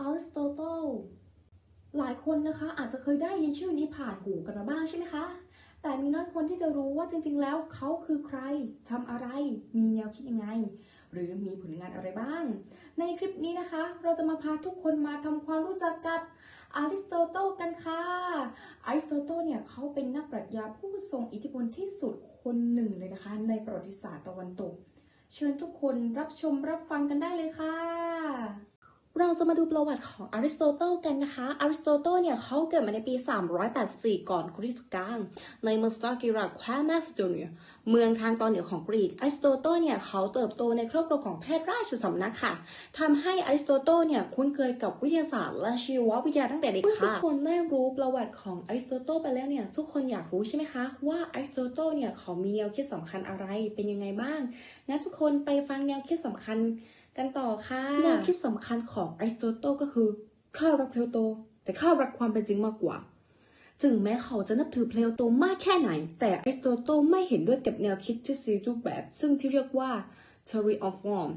อริสโตเติลหลายคนนะคะอาจจะเคยได้ยินชื่อนี้ผ่านหูกันมาบ้างใช่ไหมคะ แต่มีน้อยคนที่จะรู้ว่าจริงๆ แล้วเขาคือใครทำอะไร มีแนวคิดยังไง หรือมีผลงานอะไรบ้าง ในคลิปนี้นะคะ เราจะมาพาทุกคนมาทำความรู้จักกับอริสโตเติลกันค่ะอริสโตเติลเนี่ยเขาเป็นนักปรัชญาผู้ทรงอิทธิพลที่สุดคนหนึ่งเลยนะคะ ในประวัติศาสตร์ตะวันตก เชิญทุกคนรับชมรับฟังกันได้เลยค่ะ เราจะมาดูประวัติของอริสโตเติลกันนะคะ อริสโตเติลเนี่ยเขาเกิดมาในปี 384 ก่อนคริสต์กาลในเมืองสตากิรัแคว้นมาซิโดเนีย เมืองทางตอนเหนือของกรีก อริสโตเติลเนี่ยเขาเติบโตในครอบครัวของแพทย์ราชสำนักค่ะทำให้อริสโตเติลเนี่ยคุ้นเคยกับวิทยาศาสตร์และชีววิทยาตั้งแต่เด็กค่ะทุกคนได้รู้ประวัติของอริสโตเติลไปแล้วเนี่ยทุกคนอยากรู้ใช่ไหมคะว่าอริสโตเติลเนี่ยเขามีแนวคิดสำคัญอะไรเป็นยังไงบ้างงั้นทุกคนไปฟังแนวคิดสำคัญ กันต่อค่ะแนวคิดสำคัญของอริสโตเติลก็คือข้ารักเพลโต แต่ข้ารักความเป็นจริงมากกว่า ถึงแม้เขาจะนับถือเพลโตมากแค่ไหน แต่อริสโตเติลไม่เห็นด้วยกับแนวคิดทฤษฎีรูปแบบ ซึ่งที่เรียกว่า theory of form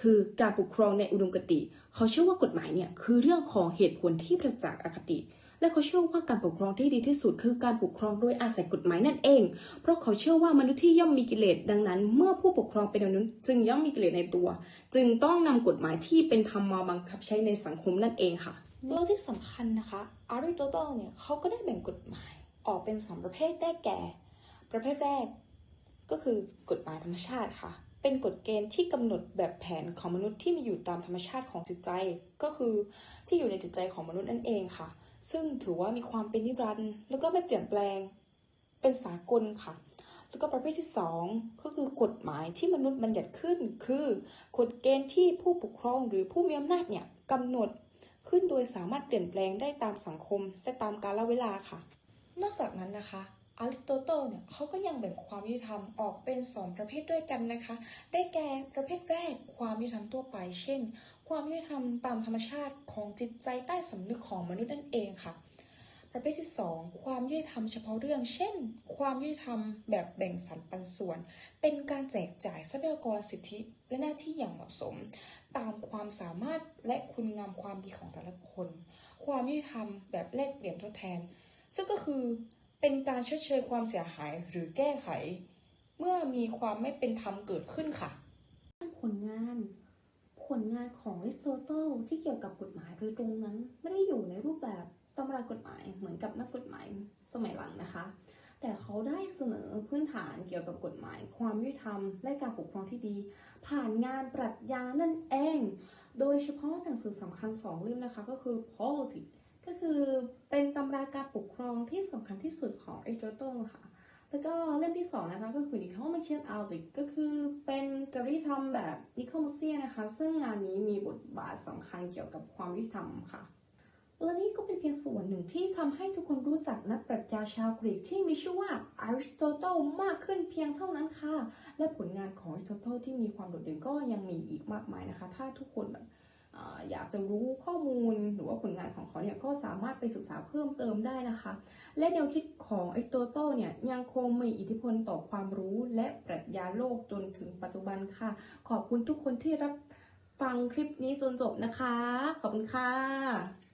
คือการปกครองในอุดมคติ เขาเชื่อว่ากฎหมายเนี่ยคือเรื่องของเหตุผลที่ประจักษ์อคติ และเขาเชื่อว่าการปกครองที่ดีที่สุดคือการปกครองโดยอาศัยกฎหมายนั่นเอง เพราะเขาเชื่อว่ามนุษย์ที่ย่อมมีกิเลสดังนั้น เมื่อผู้ปกครองเป็นมนุษย์จึงย่อมมีกิเลสในตัว จึงต้องนำกฎหมายที่เป็นธรรมมาบังคับใช้ในสังคมนั่นเองค่ะเรื่องที่สำคัญนะคะอาริโตเติลเนี่ยเขาก็ได้แบ่งกฎหมายออกเป็นสองประเภทได้แก่ ประเภทแรก ก็คือกฎหมายธรรมชาติค่ะ เป็นกฎเกณฑ์ที่กำหนดแบบแผนของมนุษย์ที่มีอยู่ตามธรรมชาติของจิตใจ ก็คือที่อยู่ในจิตใจของมนุษย์นั่นเองค่ะ ซึ่งถือว่ามีความเป็นนิรันดร์แล้วก็ไม่เปลี่ยนแปลง เป็นสากลค่ะ แล้วก็ประเภทที่สองก็คือกฎหมายที่มนุษย์บัญญัติขึ้น คือกฎเกณฑ์ที่ผู้ปกครองหรือผู้มีอำนาจเนี่ยกำหนดขึ้นโดยสามารถเปลี่ยนแปลงได้ตามสังคมและตามกาลเวลาค่ะ นอกจากนั้นนะคะ อริสโตเติลเนี่ยเขาก็ยังแบ่งความยุติธรรมออกเป็น 2 ประเภทด้วยกันนะคะ ได้แก่ประเภทแรกความยุติธรรมทั่วไป เช่น ความยุติธรรมตามธรรมชาติของจิตใจใต้สำนึกของมนุษย์นั่นเองค่ะ ประเภทที่ 2 ความยุติธรรมเฉพาะเรื่อง เช่น ความยุติธรรมแบบแบ่งสรรปันส่วน เป็นการแจกจ่ายทรัพยากรสิทธิและหน้าที่อย่างเหมาะสม ตามความสามารถและคุณงามความดีของแต่ละคน ความยุติธรรมแบบแลกเปลี่ยนทดแทน ซึ่งก็คือ เป็นการชดเชยความเสียหายหรือแก้ไข เมื่อมีความไม่เป็นธรรมเกิดขึ้นค่ะ ผลงาน ผลงานของอริสโตเติลที่เกี่ยวกับกฎหมายโดยตรงนั้น ไม่ได้อยู่ในรูปแบบตำรากฎหมายเหมือนกับนักกฎหมายสมัยหลังนะคะ แต่เขาได้เสนอพื้นฐานเกี่ยวกับกฎหมาย ความยุติธรรม และการปกครองที่ดี ผ่านงานปรัชญานั่นเอง โดยเฉพาะหนังสือสำคัญสองเล่มนะคะก็คือ politics ก็คือเป็นตำราการปกครองที่สำคัญที่สุดของอริโตเติลค่ะ แล้วก็เล่มที่สองนะคะก็คือ Nicomachean Ethic ก็คือเป็นจริยธรรมแบบ Nicomachean นะคะ ซึ่งงานนี้มีบทบาทสำคัญเกี่ยวกับความยุติธรรมค่ะและนี่ก็เป็นเพียงส่วนหนึ่งที่ทำให้ทุกคนรู้จักนักปรัชญาชาวกรีกที่มีชื่อว่าอริสโตเติลมากขึ้นเพียงเท่านั้นค่ะ และผลงานของอริสโตเติลที่มีความโดดเด่นก็ยังมีอีกมากมายนะคะ ถ้าทุกคนแบบ อยากจะรู้ข้อมูลหรือว่าผลงานของเขาเนี่ยก็สามารถไปศึกษาเพิ่มเติมได้นะคะ และแนวคิดของไอ้โตโต้เนี่ยยังคงมีอิทธิพลต่อความรู้และปรัชญาโลกจนถึงปัจจุบันค่ะ ขอบคุณทุกคนที่รับฟังคลิปนี้จนจบนะคะ ขอบคุณค่ะ